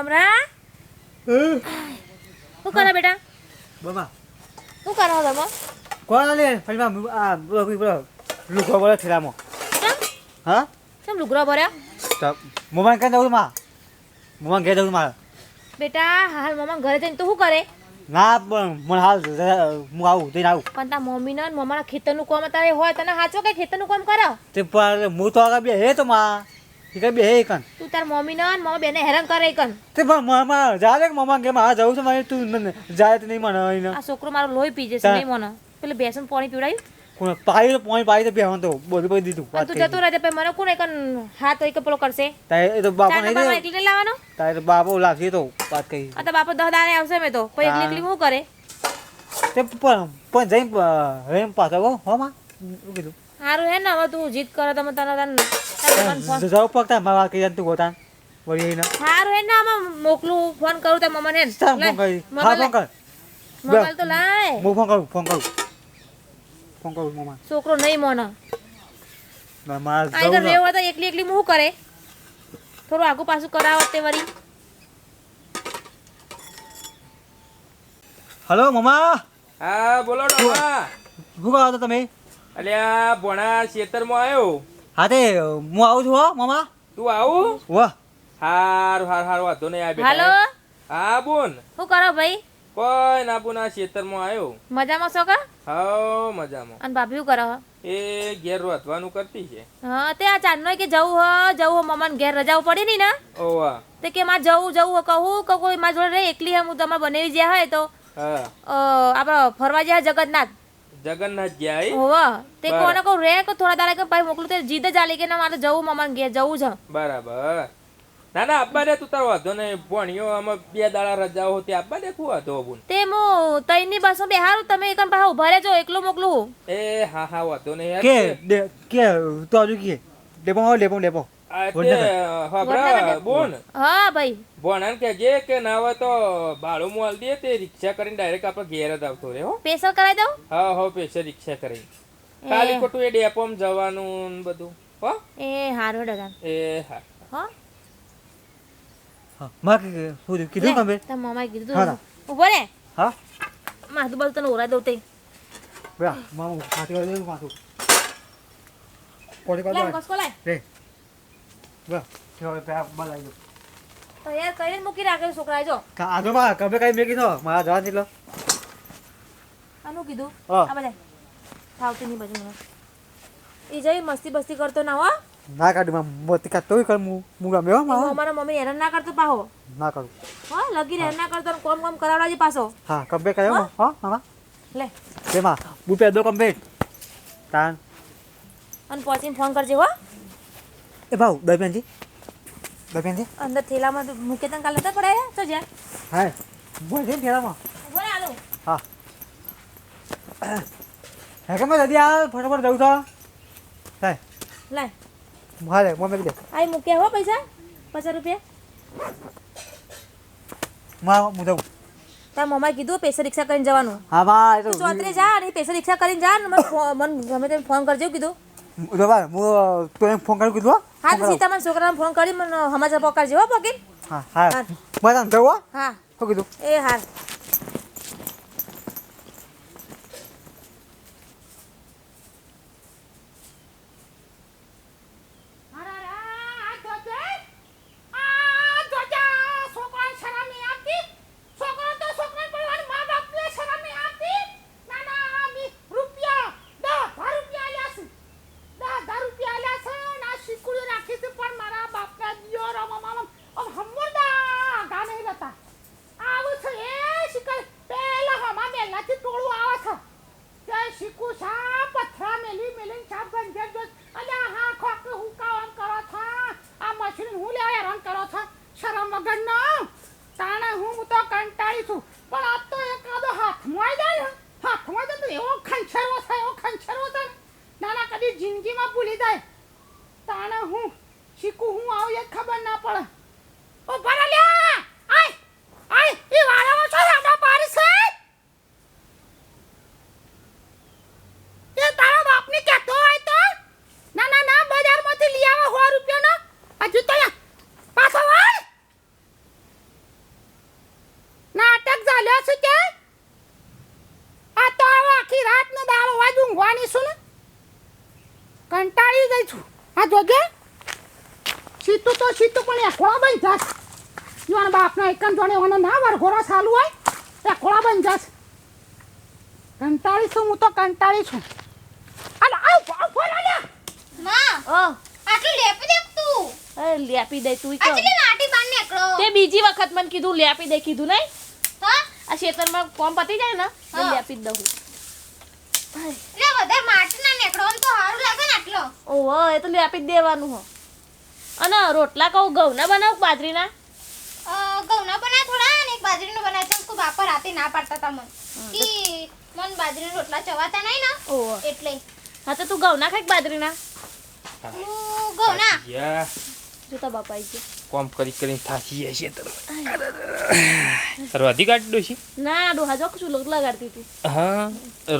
ડમરા શું કરો બેટા? બાબા. શું કરો તમે? કોણ લે ફરી આ બોલો થેલામાં. કેમ? હા? કેમ લુગડો ભર્યા મોબાઈલ ક્યાં જવું માં મોબાઈલ ઘેર જવું મારે. બેટા હાલ મમ્મા ઘરે જઈને તો શું કરે? ના પણ મને હાલ હું આવું જઈને આવું. પણ તાર મમ્મી ને મમ્માના ખેતરનું કામ તારે હોય તને હાચો કે ખેતરનું કામ કરો? તે પણ હું તો આગળ બે હે તો માં બે હે તું તાર મમ્મી ને મમ્મી બેને હેરાન કરે કન તે મામા જાજે મામા કે મા જવું છે મારે તું મને જાય નહીં મને આ છોકરો મારો લોહી પી જશે નહીં મને. પેલે બેસન પાણી પીવડાયું? કોણ પાઈ તો પાઈ તો બેહન તો બધું બધું દીધું તું જતો રહેજે પછી મને કોણ એકન હાથ એક પેલો કરશે? તાય એ તો બાપા નહીં દે એકલી લાવવાનો? તારે તો બાપો લાગશે તો વાત કહી આ તો બાપો દહ દાડે આવશે મેં તો. પછી એકલી એકલી શું કરે? તે પણ પણ જઈ રેમ પાછો હો હો માં. કીધું? સારું હે ને હવે તું જીત કરે તમે તને તને જાવ પગતા મારા વાત કહી તું ગોતાન વળી એને. સારું હે ને આમાં મોકલું ફોન કરું તાર મમ્માને ચાલ ફોન કરી? હા ફોન કર. મોબાઈલ તો લાય. હું ફોન કરું ફોન કરું. ફોન કરું મામા. છોકરો નહીં મોને. જાવ આ આગળ તો એકલી એકલી હું કરે? થોડું આગુ પાછું કરાવો તે વળી. હલો મમા. હા બોલો ડોમા શું? કહો તમે? અલ્યા ભોણા ખેતરમાં આવ્યો? હા તે હું આવું છું હો મામા. તું આવું? વાહ. હારું હાર હાર વાંધો નહીં આ હાલો? બેટા હા બોન શું કરો ભાઈ? કોઈ ના બોન આ ખેતરમાં આવ્યો. મજામાં છો કા? હા મજામાં. અને ભાભી શું કરો એ ઘેર રોતવાનું કરતી છે. હા તે આ ચાંદનો કે જવું હો જવું હો મમ્માને ઘેર રજાઓ પડી ની? ને ઓવા તે કે માં જવું જવું હો કહું કે કોઈ માં જોડે રે એકલી હે હું તમારે બનેવી જ્યાં હોય તો. હા. આપણે ફરવા જ્યાં જગન્નાથ જાય હોવ. તે કોને કો રે કે થોડા દાડા કે ભાઈ મોકલું તે જીદ જ આલી કે ના મારે જવું મમ્માને ઘેર જવું છે. બરાબર. ના ના આપવા દે તું તાર વાંધો નહીં. ભણ્યો આમાં બે દાડા રજાઓ હતી આપવા દે તું વાંધો બોન તે હું તઈની બે હારું તમે એકન પાછા ઊભા રહેજો એકલું મોકલું. એ હા હા વાંધો નહીં. કે કે તો હજુ કે. Depot depot depot. બોન. હા ભાઈ. ભણાને કે ના હોય તો ભાડું મોલ દે તે રિક્ષા કરીને ડાયરેક્ટ આપણે ઘેર જ આવતો રે હો. સ્પેશિયલ કરાવી દઉં? હા હો પૈસા રિક્ષા કરી. ખાલી ખોટું એ ડેપોમ જવાનું ને બધું હો. એ હારું ડગા. એ હા. હો. હા માં કે કીધું તમે? તાર મમ્માએ કીધું હા, ઊભો રે. હા? માથું બાજુ તને ઓરા દઉં તે. મામા કોડી લે. રે બેા હવે પે બલાઈ દો. તૈયાર કરીને મૂકી રાખે છોકરા જો? કા માં કબે કઈ મેકી દો મારા જવા દીધો આનું કીધું? આ બધા ફાવતી નહીં બધું મને એ જઈ મસ્તી બસ્તી કરતો ના હો. ના કાઢી માં મોતી કાઢ તોય કર મુ મુ ગમે હો માં અમારા મમ્મી હેરાન ના કરતો પાહો. ના કરું. હો લગી હેરાન ના કરતો કોમ કોમ કરાવડાજી પાછો. હા કબે કયો હા. મામા લે. તે માં હું પે દો કમ્પ્લીટ. તાન. અને પહોંચીને ફોન કરજે હો. એ ભાવ દરમિયાનજી દરમિયાનજી અંદર થેલામાં તો મૂકે તને કાલે તો પડે તો જ્યાં હા બોલ છે થેલામાં? બોલ આલો હા. હે કે મેં જલ્દી આ ફટાફટ દઉં છો હે? લાય. હા લે મમ્મી દે. આઈ મૂક્યા હો પૈસા? પચાસ રૂપિયા? માં હું જઉં. તાર મમ્માએ કીધું પૈસા રિક્ષા કરીને જવાનું. હા માં એ તો તું ચોતરે જા અને પૈસા રિક્ષા કરીને જા ને મને મને ગમે તેમ ફોન કરજો કીધું. ભાઈ હું તો એમ ફોન કરી કીધું હો? હા તો સીતામાન છોકરાને ફોન કરી મને સમાચાર પકડજો હો પકડી હા હા. હા. જવો હો? હા. શું કીધું? એ હાર શીખું છા પથરા મેલી મેલી છા ગંજે જો અલ્યા હા ખોક હું કામ કરો છો આ મશીન હું લેવા હેરાન કરો છો શરમ વગરનો તાણે હું હું તો કંટાળી છું પણ આ તો એકાદો હાથમાં આવી જાય ને હાથમાં જાય તો એવો ખંછેરવો થાય એવો ખંછેરવો થાય ને નાના કદી જિંદગીમાં ભૂલી જાય તાણે હું શીખું હું આવું એ જ ખબર ના પડે ઓ ભરલ્યા આય આય એ વાળામાં છો રાડા પારી છે એ તારા બાપને કહેતો હોય તો ના ના ના બજારમાંથી લઈ આવો સો રૂપિયાનો હજુ તો અહીંયા પાછો વળ મળ્યો છે કે આ તો હવે આખી રાત ને દાળ વાજ ઊંઘવાની છું ને કંટાળી ગઈ છું આ જોજે સીતું તો સીતું પણ એકલા બની જાસ જોણ બાપના એકમ જોડે ઓને ના વરઘોડા ચાલુ હોય એકલા બની જાસ કંટાળી છું હું તો કંટાળી છું અલા આવ આવ બોલા લે માં ઓ. આટલું લેપી દેખ તું. એ લેપી દે તું આ ચીલી નાટી બાર નીકળો. તે બીજી વખત મને કીધું લેપી દે કીધું નહીં? હા? આ શેતરમાં કોમ પતી જાય ને તો. લેપી દઉં. લે વધારે માટી ના નીકળો તો સારું લાગે ને આટલો. ઓહો એ તો લેપી આપી દેવાનું હો. અને રોટલા કહું ઘઉંના બનાવ બાજરીના? અ, ઘઉંના બનાય થોડા અને એક બાજરીનો બનાય તો બાપા રાતે ના પાડતા તા મન. ઈ મન બાજરીના રોટલા ચવાતા નહીં ને. એટલે. હા તો તું ઘઉંના ખાઈક બાજરીના? હું ઘઉંના. યા જોતા બાપા આવી ગયા. કોમ કરી કરીને થાકી જાય છે તારો દો છે ના ડોહા જો ચૂલો કાઢતી હતી. હા?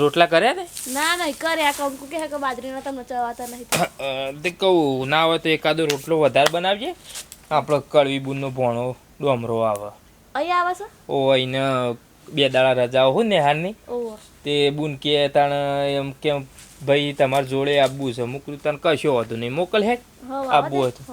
રોટલા કર્યા ને? ના ના કર્યા. કમ કે કે બાજરીના તમને ચવાતા નહીં. તે કહું ના હોય તો એકાદો રોટલો વધારે બનાવજે. આપણો કડવી બુનનો ભોણો ડોમરો આવે. અહીંયા આવે છે? ઓ અહીંને બે દાડા રજાઓ હોય ને હારની તે બુન કે તાણ એમ કેમ ભાઈ તમારા જોડે આવવું છે. મૂકું તને કશો હતો નહીં. મોકલ હે. આબુ હતું.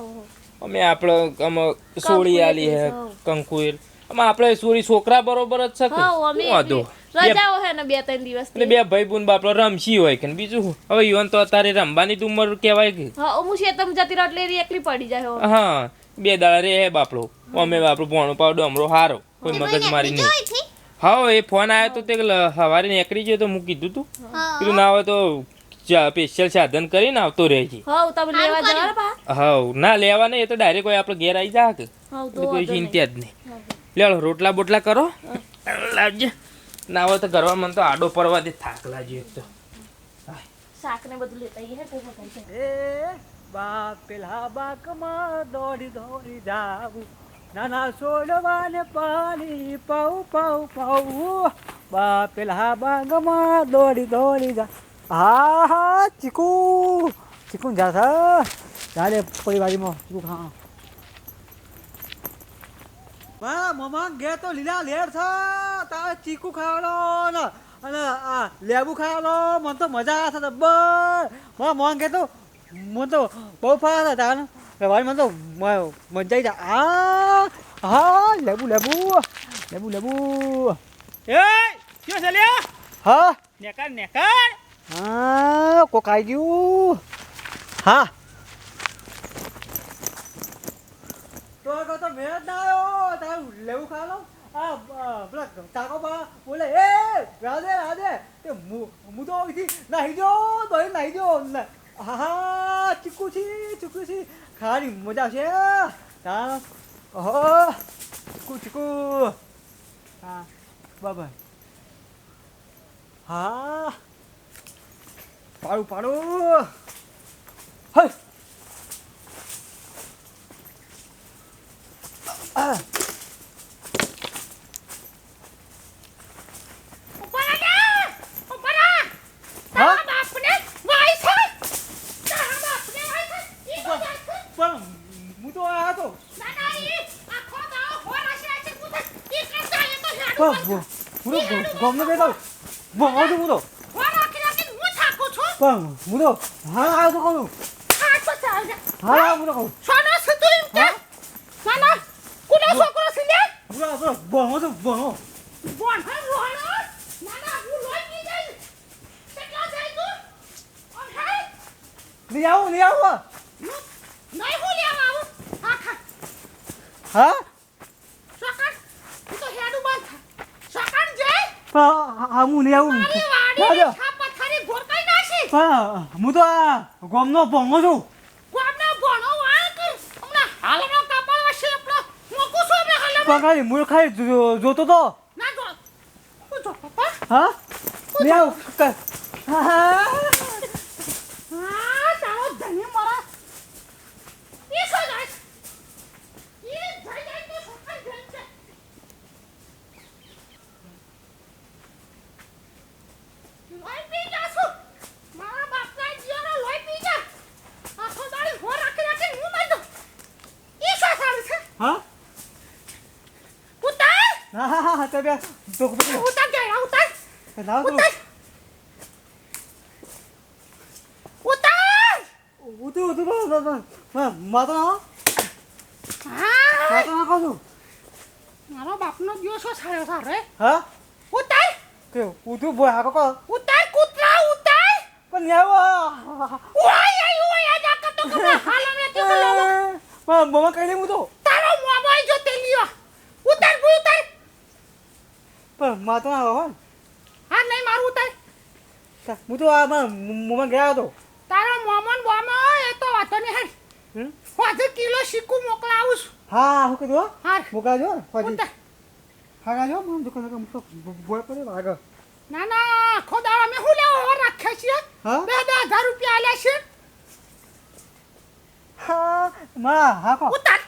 અમે આપણે આમ સોળી આલી હે. કંકુએલ આમાં આપણે સોળી છોકરા બરોબર જ છે વાંધો? બે- રજાઓ હે ને બે ત્રણ દિવસ એટલે બે ભાઈ બુન બાપડો રમશી હોય કે બીજું હવે યુવાન તો અત્યારે રમવાની ઉંમર કહેવાય કે. હા હું શેતમ જતી રહું એટલે એકલી પડી જાય હા. બે દાડા રે હે બાપડો. અમે બાપડો ભોણો પાવડો અમરો હારો. કોઈ મગજ મારી નહીં. હા એ ફોન આવ્યો તો તે સવારે નીકળી ગયો તો મૂકી કીધું તું. કીધું ના હોય તો સ્પેશિયલ સાધન કરીને આવતો રહેજે. હવ તમે લેવા જવાના પા હા ના લેવા નહીં એ તો ડાયરેક્ટ કોઈ આપણે ઘેર આવી જા કે. હવ તો એટલે કોઈ ચિંતા જ નહીં. લેલો રોટલા બોટલા કરો. લાવજે. ના હોય તો કરવા મને તો આડો પડવા દે થાક લાગ્યો એક તો. શાક ને બધું લેતા આવીએ હે કોઈ વખત છે. એ બા પેલા બાકમાં દોડી દોડી જાવું. નાના છોડવાને પાણી પાઉ પાઉ પાઉ. બા પેલા બાગમાં દોડી દોડી જા હા હા ચીકુ ચીકુ જા થા ચાલે પરિવારીમાં ચીકુ ખા બા મમા ગે તો લીલા લેર થા તારે ચીકુ ખાવાનો ને અને આ લેબુ ખાવાનો મને તો મજા આવે છે બર મા મોં ગે તો મને તો બહુ ફાવે છે તાને ભાઈ મને તો મજા આવી જાય આ હા લેબુ લેબુ લેબુ લેબુ એ શું ચાલ્યા હા નેકાર નેકાર હા કોક આવી ગયું. હા. તો આગળ તો મેળ જ ના આવ્યો. તારું લેવું ખા લો આ પેલા કાકો બા બોલે એ રાધે રાધે. તે હું તો અહીંથી નાહી જો તો નાહી જો હા હા ચીકુ છી ચીકુ છી. ખાવાની મજા છે. તા ઓહો ચીકુ ચીકુ. હા બાબા હા. પાડું પાડું હઈ! હા? તો જાય છે! પણ હું તો આ હતો ના, ના, ઈ આખો દાડો હોર હશે, હશે, પૂછે. ઈ કાં જાય તો હેડું પણ બંધ. હું તો. પણ હું તો હા આ તો કહું આ તો ચાલ. હા હું તો કહું સોનો છે તું એમ કે? ના, ના. છોકરો છે લે? હું તો બહો છું ભણો બોન હે રોહણો? હું. કેટલા જાય તું? હે? નહીં આવું નહીં આવું નહીં હું લેવા આવું. હા, ખા. હા તો હેડું બંધ હા હું વાડી જો. છા પથારી ભોરકાઈ નાખી. પણ હું તો આ ગોમનો ભણો છું. ગોમનો ભણો વાળ કર. હમણાં હાલનો કપાળ વશે આપણો. મોકું છું હમણાં હાલમાં. પણ ખાલી મૂળ ખાલી જોતો તો. ના જો. હું નહીં આવું હા, તારો ધણી મારા. ઈ શું જાય છે? ઈ જઈ જાય તો સોકર જઈ છે. લોહી પી જા છું. મારા બાપના જીવનો લોહી પી જા. આખો દાડી હોર રાખી રાખીને હું મરી જાઉં. ઈ શું સારું છે? હા કૂતરા! હા હા હા તો બે તો તો ઉતાર જાય ઉતાર લાવ તો ઉતાર ઉતાર ઉતું ઉતું બસ બસ બસ માતો ના હા માતો ના કહું છું મારો બાપનો દિવસ સારો સારો હા ઉતાર કે ઉતું બોય હા કો ઉતાર કૂતરા ઉતાર પણ આવો ઓય ઓય આ જા કતો હાલ મે તે મમ્મા દે હું તો તારો મોબાઈલ જો તે લ્યો ઉતાર ભૂ ઉતાર પણ ના આવો હા. નહીં મારું ઉતાર હું તો આ મોમાં ગયા હતો. તારો મોમન બોમો એ તો વાતો નહીં હેડ. હમ? કિલો શીકુ મોકલાવું છું. હા હું કીધું હો. હાર. મોકલાજો ફોજી. ઉતાર. હા જો મને દુકાન કામ તો બોય પડે આગળ. ના ના ખોદા અમે હું લેવો હો રાખે છે હા? બે બે હજાર રૂપિયા આલ્યા છે. હા માં હા કો ઉતાર.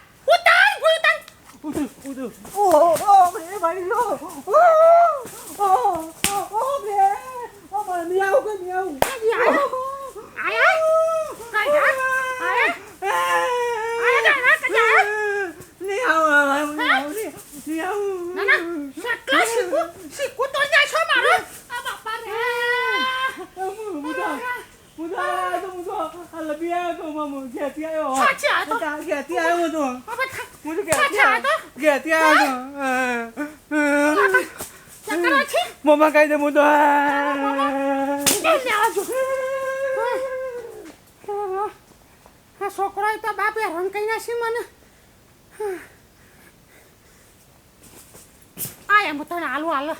ઉતાર ઉતું ઉતું ઓ ઓ મે મારી લો ઓ ઓ ઓ મે ઓ મને મિયાવ કે મિયાવ આયા આયા આયા આયા આયા આયા આયા મિયાવ મિયાવ મિયાવ ના ના સટલા શીકું શીકું તો જાય છો મારો આ બાપા રે મુદા મુદા તો મુદો આ લબિયા તો મમ ગેતી આયો સાચી આ તો. ગેતી આયો તો બાબા થા મુજે સાચી આ તો ગેતી આયો ચક્કર મમ્મા કહી દે લે લે આ છોકરાએ તો બાપે રંગ કઈ નાસી મને. આ એમ તને હાલો હાલો.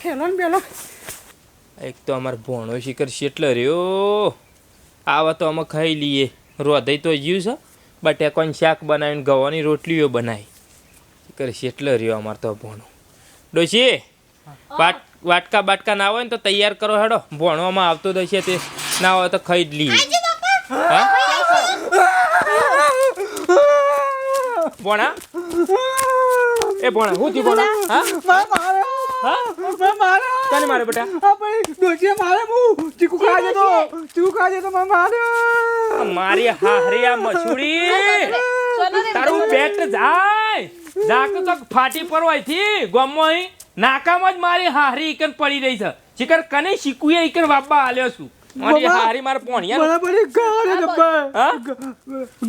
ખેલો ને બેલો. એક તો અમાર ભોણો શિખર શેટલો રહ્યો. આવા તો અમે ખાઈ લઈએ. રોધાઈ તો જ્યું છે. બટેકોન શાક બનાવીને ગવાની રોટલીઓ બનાવી. શિખર શેટલો રહ્યો અમાર તો ભોણો. ડોશી વાટ વાટકા બાટકા ના હોય ને તો તૈયાર કરો હેડો. ભોણવામાં આવતો હશે તે. ના હોય તો ખાઈ જ લઈએ. ભોણા? એ ભોણા હું થયું ભોણા? હા? હા? તને મારે. બેટા? ચીકુ ખા જતો. ચીકુ ખા જતો માં મારી હારી મછુડી. તારું પેટ જાય. જાક તો ફાટી પડવાયથી ગોમો અહીં. નાકામાં જ મારી હારી ઈકન પડી રહી છે. શિકર કને શીખુએ ઈકન વાપા આલ્યો છું. મારી હારી મારા પોણિયા મને ગાળે જબ્બર હા?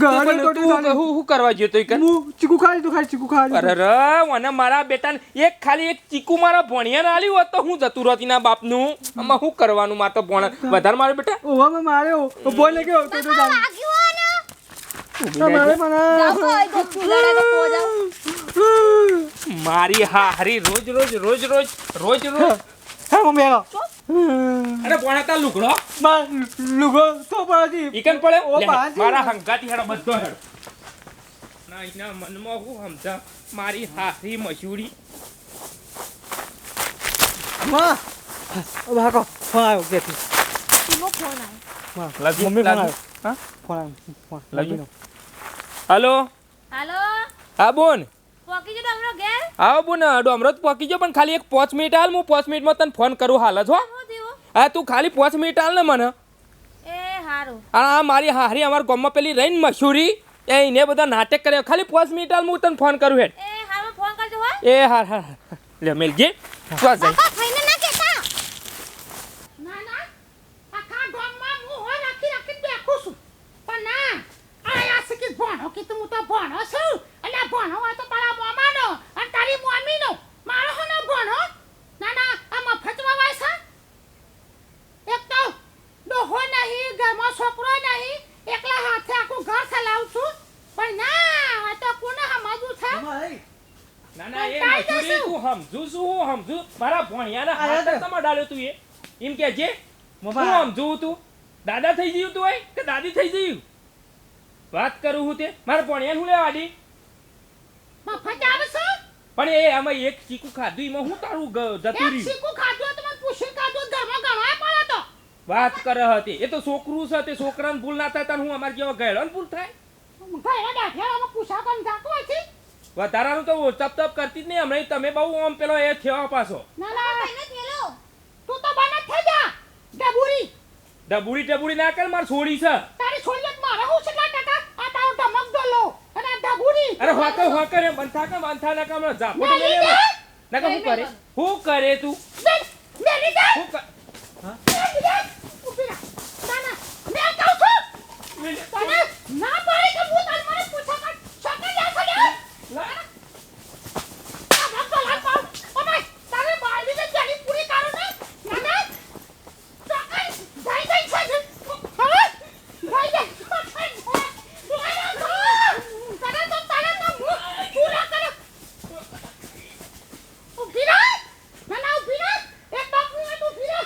ગાળે તું હું હું હું કરવા ગયો તો ઈકન? હું ચીકુ ખા લીધું ખાલી ચીકુ ખા અરે લીધું મને મારા બેટાને એક ખાલી એક ચીકુ મારા ભણિયાને આલ્યું હોત તો હું જતું રહેતી ના બાપનું. આમાં શું કરવાનું મારે તો ભણ વધારે મારો બેટા? ઓવા માં બોલે કે તો તો જાણ વાગ્યું ને મારે હારી રોજ રોજ રોજ રોજ રોજ રોજ હા મમ્મી આવો અરે ભણા તા લુકડો લુગો તો પાડી ઈકન પડે ઓ મારા હંગાતી હેડો બધો હેડો ના એના મનમાં હું સમજા મારી હાથી મશૂરી માં ફોન આવ્યો મમ્મી ફોન આવ્યો હા phone phone Love hello hello હા બોન. પોકી જો ઘેર? બોન ડોમરો તો પહોંચી ગયો પણ ખાલી એક પાંચ મિનિટ હાલ હું પાંચ મિનિટમાં તને ફોન કરું હાલ જ હો. હા તું ખાલી પાંચ મિનિટ હાલ ને મને. એ હારું. આ મારી હારી અમારા ગામમાં પેલી રહીને મશૂરી એ એને બધા નાટક કર્યા. ખાલી પાંચ મિનિટ હાલ હું તને ફોન કરું હેડ. એ હારું ફોન કરજો હો. એ હાર હાર. લે મેલજી શું જાય બાપા ખાઈને ના કેતા ના ના આખા ગામમાં હું હો રાખી રાખી બેઠું છું પણ ના આયા છે કે ભણો તું તો ભણો છું. અને ભણો હોય તો તારા મોમાનો અને તારી મોમીનો. મારો હો ને ભણો. ના ના આ મફતમાં વાય છે. એક તો ડોહો નહીં ઘરમાં છોકરો નહીં. એકલા હાથે આખું ઘર ચલાવું છું. પણ ના આ તો કોને સમજવું છે. ના ના એ મજૂરી તું સમજુ છું હું સમજુ. મારા ભણિયાના હાથ યાદ. ડાલ્યો તું એ. એમ કે જે. હું સમજુ તું. દાદા થઈ ગયું તું હોય કે દાદી થઈ ગયું? વાત કરું હું તે? મારા ભણિયાને હું લેવા દી? મફત પણ એ આમાં એક ચીકુ ખાધું એમાં હું તારું જતું રહ્યું? ખાધું તો મને પૂછી ખાધું ઘરમાં ગણવાય પડે તો? વાત કરે હતી. એ તો છોકરું છે તે છોકરાને ભૂલ ના થાય હું અમાર જેવા ગયેલો ભૂલ થાય? ઘરે દાઠિયામાં પૂછા કન જાતો છે વધારાનું તો તપ તપ કરતી જ નહીં હમણાં તમે બહુ આમ પેલો એ થયો પાછો. ના ના તું તો બને થઈ જા. ડબુરી ડબુડી ડબુડી ના કર માર છોડી છે. તારી છોડી તો મારે હું કેટલા કાકા? આ તારો ધમક દોલો અને ડબુડી. અરે હોકર હોકર એ બંથા કે બંથા ના કામ જા ના લે ના કે શું કરે? હું કરે તું બેન, મેલી દે. શું કર મેલી દે. ઊભી રહે. ના, ના, મેં કહું છું. તને ના પાડી કે હું તારી મને પૂછા કર. છોકરી જા છે લે. આ ભાગ તો લાગ પાડ. ઓ ભાઈ, તારે બાયડીને જડી પૂરી કરો ને. ના, ના. છોકરી, જઈ જઈ છે ને. હવે, જઈ જઈ. છોકરી, ના, ના. તને તો તને તો હું પૂરા કરે. ઊભી રહે. ના, ના, ઊભી રહે. એક બાપુ હોય તો ઊભી રહે.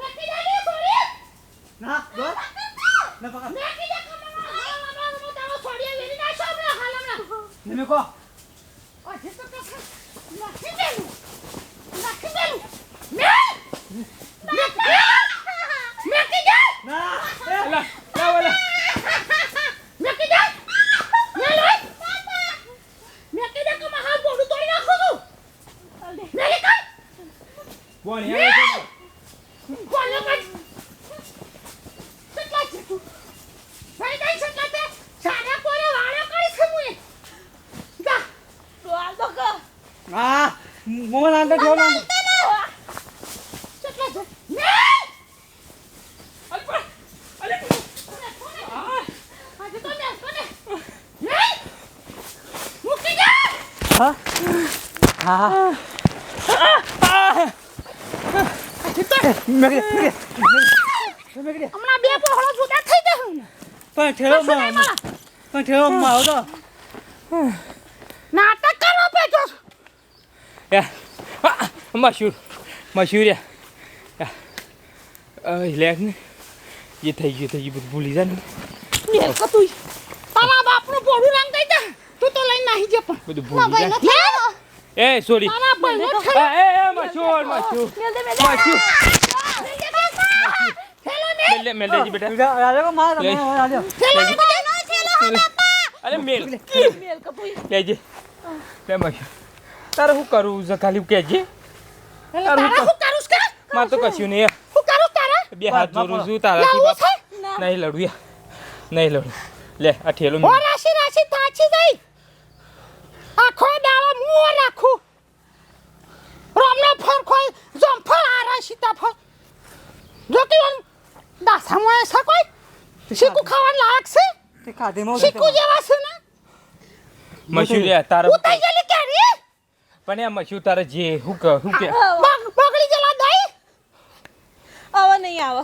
મેકી દે ને છોડી. ના બોલ ના પકડ મેકી દે કમરમાં. હા, હા, હું તારો છોડીએ વેરી નાખશો હમણાં, હાલ હમણાં. તમે કહો હજી તો કશું નથી દેલું. નથી દેલું. મેલ! મેકી- મેકી દે. ના એ અલા, લાવ, અલા. મેકી દે. મેલ હોય. મેકી દે કમર હાથ બોડું તોડી નાખું છું. મેલી કર. બોલ, હેલો છે. બોલો કર. કેટલા છે તું? ભાઈ કઈ કેટલા છે? સાડા કોરે વાળો કરીશ હું એ. જા. હા મોહન આંદર જોડો કેટલા છે? મેલ! અલ પણ, અલે, આજે તો મેલ કોને? મેલ! મૂકી દે. હા હા મેગડે મેગડે મેગડે હમણાં બે પહોળો જુદા થઈ જશે ને. પણ મળે. પણ ઠેલો માં આવો તો નાટક કરવા બેઠો છું. યા. આ, મશહૂર મશહૂર લેખ ને એ થઈ ગયું થઈ ગયું બધું ભૂલી જા ને. મેલ કો તું. તારા બાપનું બોડું રંગ દઈ દે. તું તો લઈને નાહી જા પણ. બધું ભૂલી જા. લે. એ સોરી. એ મશહૂર મશહૂર મશહૂર. મેલ મેલ લેજી બેટા. રાજા કો માર હે બાપા. અરે મેલ. લેજે લે મશહૂર તારે હું કરું છું? કે? મારે તો કશું નહીં યાર. હું કરું છું તારા? બે હાથ જોડું છું તારાથી? નહીં લડું નહીં લડું લે આ ઠેલો ઓ. રાશી રાશી તાચી ગઈ. આખો દાડો મુઓ રાખું. રોમનો ફરખોય જમફળ આ રાશી તાફળ. જો કે દાસામાં છે કોઈ? શીકું ખાવાનું લાયક છે? તે ખાધે માં જેવા છે ને? મશહૂર યાર તારે? પણ એમ શું તારે જે હું કે હું કે? બગડી જલા દઈ? હવે નહીં આવે.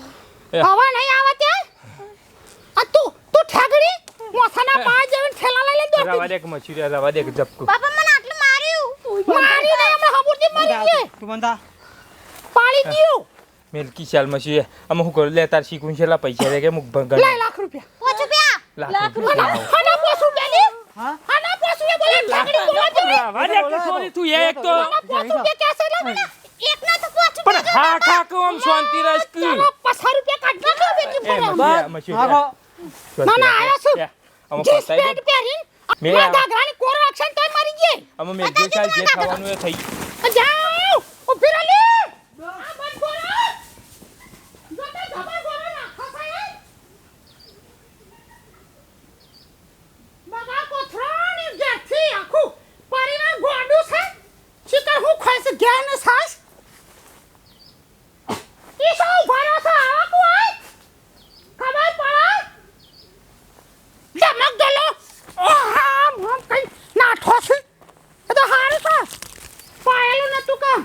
એ. નહીં આવે તે આ તું તું ઠેગડી? મોસાના પા જવન ઠેલા લઈ લે દો રવા દે કે મશહૂર યાર રવા દે કે ઝપકું બાપા મને આટલું માર્યું. મારી ને હમણાં હબુરજી મારી છે તું બંધા. પાળી ગયું. મેલકી ચાલ મચી અમે હું કરું? લે તાર શીખું છેલા પૈસા દે કે મુક ભંગર. લાખ રૂપિયા. પાંચ રૂપિયા લાખ રૂપિયા. હા મેં કોર તોય મરી ગઈ. અમે ચાલ જે થવાનું એ થઈ ગયું. જાઓ ઊભી રહો લે. આ બંધ કરો. જો તે જબર કરો નાખો સાહેબ. બગા કોથરાની ઘેરથી આખું પરિવાર ગોડું છે. શીકર હું ખાય છે ઘેર ને સાસ. ઈ શું ઊભા રહો છો? આવા કોઈ? ખબર પડે? જમક ગયેલો. ઓહા, આમ કઈ નાઠો છે. એ તો હારું છે. પાયેલું નતું કામ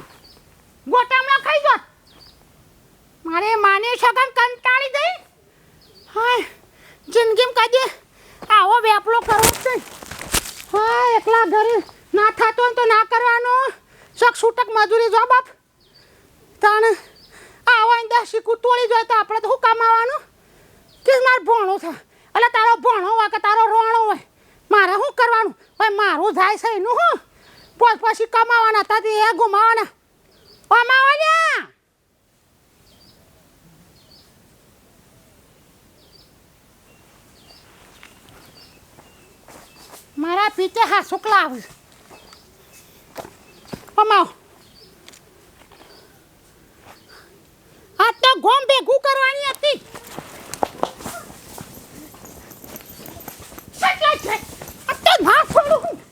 ગોટામણા ખાઈ ગયો મારે માની સગન કંટાળી ગઈ હાય જિંદગીમાં કદી આવો વેપલો કરવો જ છે હા એકલા ઘરે ના થતો હોય તો ના કરવાનો શક છૂટક મજૂરી જો બાપ તાણ આવો અંદર શીખું તોડી જાય તો આપણે તો શું કમાવાનું કે મારે ભણવું છે એટલે તારો ભણો હોય કે તારો રોણો હોય, મારે શું કરવાનું? હવે મારું જાય છે એનું હું પોત પછી કમાવાના હતા એ ગુમાવાના. કમાવાના મારા પીતે હા શુક્લા આવ્યું કમાઓ આ તો ગોમ ભેગું કરવાની હતી. આ તો ના છોડું